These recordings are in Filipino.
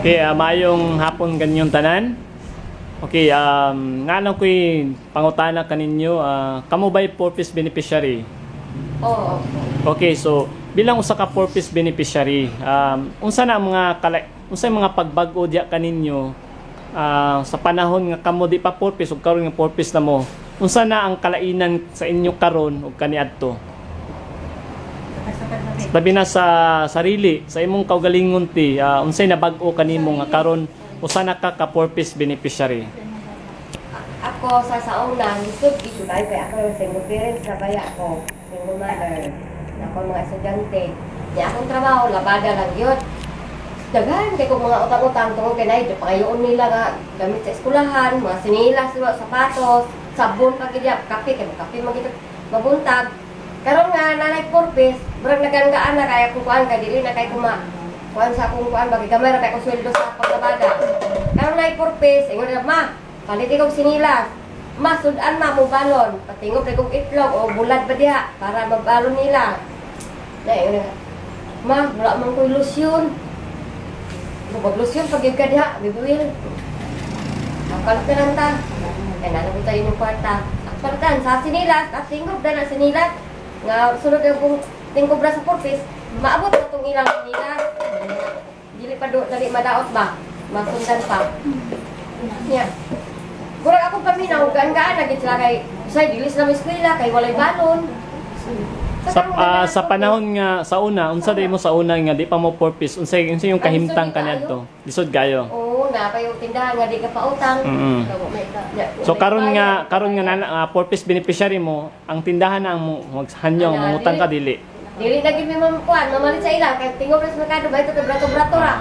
Okay, uh, mayong hapon ganyong tanan. Okay, um, nga lang ko'y pangutana kaninyo, uh, kamo ba'y purpose beneficiary? Oo. Okay, so bilang usa ka purpose beneficiary, um, unsa na mga kala, unsa mga pagbago diya kaninyo ah, sa panahon nga kamo di pa purpose ug karon nga purpose na mo, unsa na ang kalainan sa inyo karon ug kaniadto? Labi na sa sarili, sa imong kaugalingon ti, ah, unsay nabag-o kanimo nga karon usa na ka ka purpose beneficiary? Ako sa sa una, lisod issue tayo kaya ako single parents na baya ako, single mother, ako mga estudyante. Di akong trabaho, labada lang yun. Daghan kay kung mga utang-utang tungkol kay Nay, pangayoon nila nga gamit sa eskwelahan, mga sinilas, sapatos, sabon pa gidya, kape, kay kape magito mabuntag. Karon nga nanay purpose, murag naganggaan na kaya kung kuan kay dili na kay kuma kuan sa akong kuan bagi gamay ra kay ko sa paglabada. Karon nay purpose, ingon na ma, palit kong sinilas. Ma, sudan ma mo balon. Patingog kay kong itlog o bulad pa diha para mabalon nila. Na ingon na. Ma, wala man ko'y lusyon. Bubag lusyon pag ka diha, bibuil. Nakalapiran ta. Kaya nalabot tayo ng sa sinilas, at tingog na na sinilas. Nga, sunod yung kong tingog sa purpose, maabot na itong ilang sinilas. Dili pa do, dali madaot ba? Masundan pa. Yeah. Kurang ako gaan-gaan na gid sila kay say dili sila may eskwela kay walay balon. Sa ah, sa panahon nga sa una, unsa day mo sa una nga di pa mo purpose, unsay unsay yung kahimtang kaniadto? Lisod kayo. Oo, na pa yung tindahan nga di ka pa utang. Mm-mm. So karon nga karon nga nana, ah, purpose beneficiary mo, ang tindahan na ang mo maghanyong Ana, mangutang ka dili. dili. Na gid mi mamkuan, mamalit sa ila kay tingog sa merkado ba ito brato-brato ra.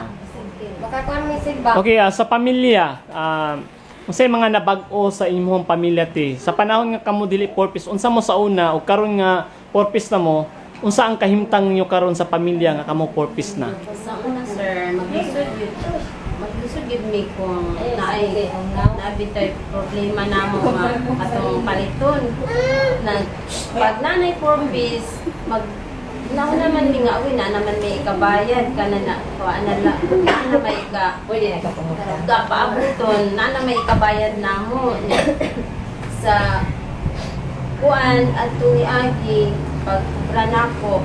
Makakuan mi sigba. Okay, ah, sa pamilya, ah, unsay mga nabag-o sa imong pamilya ti? Sa panahon nga kamo dili purpose, unsa mo sa una o karon nga purpose na mo, unsa ang kahimtang nyo karon sa pamilya nga kamo purpose na? Sa una, sir, maglisod yun. Yun mi kung naay naabitay problema na mo nga atong paliton. Na, pag nanay for peace, mag Naho naman ni nga, na naman may ikabayad ka na na, na lang, na na may ika, Pwede na ka pumunta. kapaabuton, na na may ikabayad na mo. Sa kuan at ni Agi, pag na ko,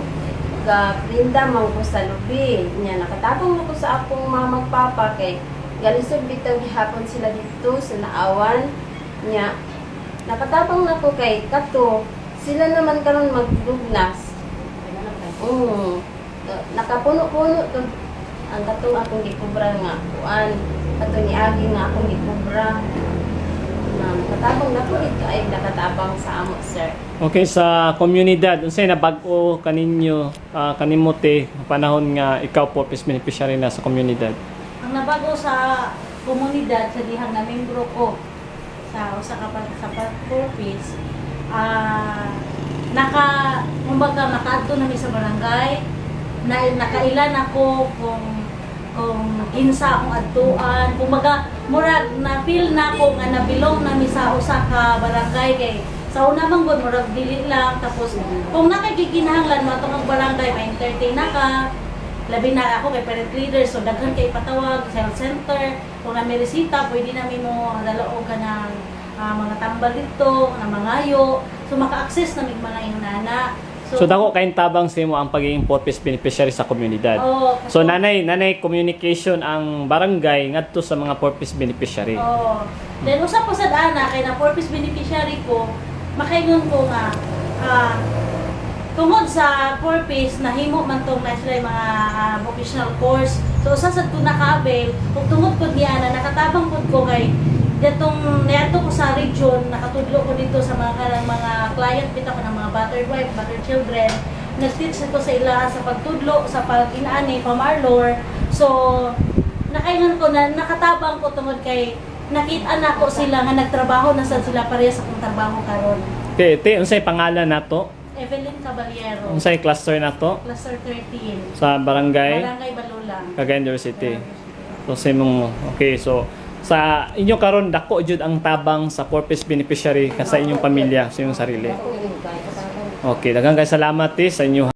ga prinda man ko sa lubi. Nya nakatapong na ko sa akong mga magpapa kay galisod bitaw gihapon sila dito sa naawan. Nya nakatapang na ko kay kato sila naman karon maglugnas. Oo. Nakapuno-puno to ang katong akong gikubra nga kuan kato ni Agi nga akong gikubra. Na nakatabang na ko dito ay nakatabang sa amo sir. Okay, sa komunidad, unsay nabag-o kaninyo, ah, kanimo te panahon nga ikaw purpose beneficiary na sa komunidad? Ang nabago sa komunidad sa dihang na membro ko sa usa ka sa purpose ah naka kumbaga nakaadto na mi sa barangay. Na nakailan ako kung kung kinsa akong adtuan kumbaga murag na feel na ko nga nabilong na mi sa usa ka barangay. Kay sa una man gud murag dili lang. Tapos kung nakagiginahanglan mo atong ang barangay ma-entertain na ka labi na ako kay parent leader so daghan kay patawag sa health center kung na may resita pwede namin mo dalaog ka ng ah, mga tambal dito na mangayo so maka-access na mig mga inunana So, dako kayong tabang sa imo ang pagiging purpose beneficiary sa komunidad. oh, So nanay nanay communication ang barangay ngadto sa mga purpose beneficiary. Oh. Then usap ko sa dana kay na purpose beneficiary ko, makaingon ko nga ah tungod sa purpose nahimo man tong na sila mga ah, vocational course. So usa sad ko nakaabel, ug tungod ko niya na nakatabang pud ko kay datong niadto ko sa region, nakatudlo ko dito sa mga kanang mga client bitaw ko ng mga battered wife, battered children. Nag-teach ko sa ila sa pagtudlo, sa pag-inani, pamarlor. So, nakaingon ko na nakatabang ko tungod kay nakita na ko sila nga nagtrabaho na sad sila pareha sa akong trabaho karon. Okay, te unsay pangalan nato? Evelyn Caballero, Unsay cluster nato cluster 13, sa barangay? Barangay Balulang. Cagayan City. So sa imong okay, so sa inyo karon dako jud ang tabang sa purpose beneficiary ka sa inyong pamilya, sa inyong sarili. Okay, daghang kay salamat te sa inyo